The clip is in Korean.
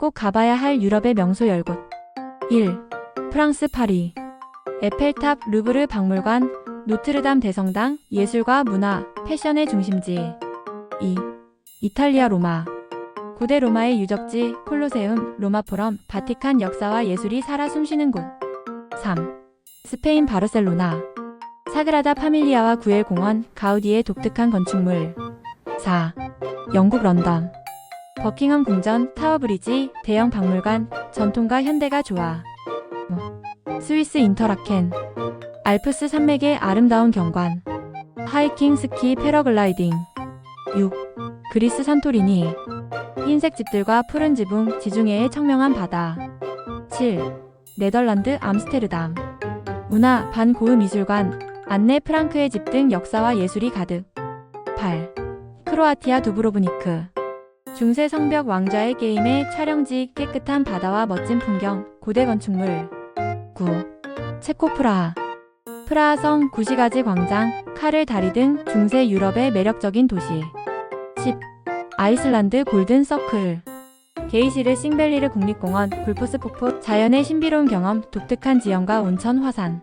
꼭 가봐야 할 유럽의 명소 열곳 1. 프랑스 파리 에펠탑, 루브르 박물관, 노트르담 대성당, 예술과 문화, 패션의 중심지 2. 이탈리아 로마 고대 로마의 유적지, 콜로세움, 로마 포럼, 바티칸 역사와 예술이 살아 숨쉬는 곳 3. 스페인 바르셀로나 사그라다 파밀리아와 구엘 공원, 가우디의 독특한 건축물 4. 영국 런던 버킹엄 궁전, 타워 브리지, 대형 박물관, 전통과 현대가. 어, 스위스 인터라켄, 알프스 산맥의 아름다운 경관, 하이킹, 스키, 패러글라이딩. 6. 그리스 산토리니, 흰색 집들과 푸른 지붕, 지중해의 청명한 바다. 7. 네덜란드 암스테르담, 문화, 반고흐 미술관, 안네 프랑크의 집 등 역사와 예술이 가득. 8. 크로아티아 두브로브니크, 중세 성벽 왕좌의 게임의 촬영지, 깨끗한 바다와 멋진 풍경, 고대 건축물. 9. 체코 프라하. 프라하 성, 구시가지 광장, 카를 다리 등 중세 유럽의 매력적인 도시. 10. 아이슬란드 골든 서클. 게이시르 싱벨리르 국립공원, 굴포스 폭포, 자연의 신비로운 경험, 독특한 지형과 온천 화산.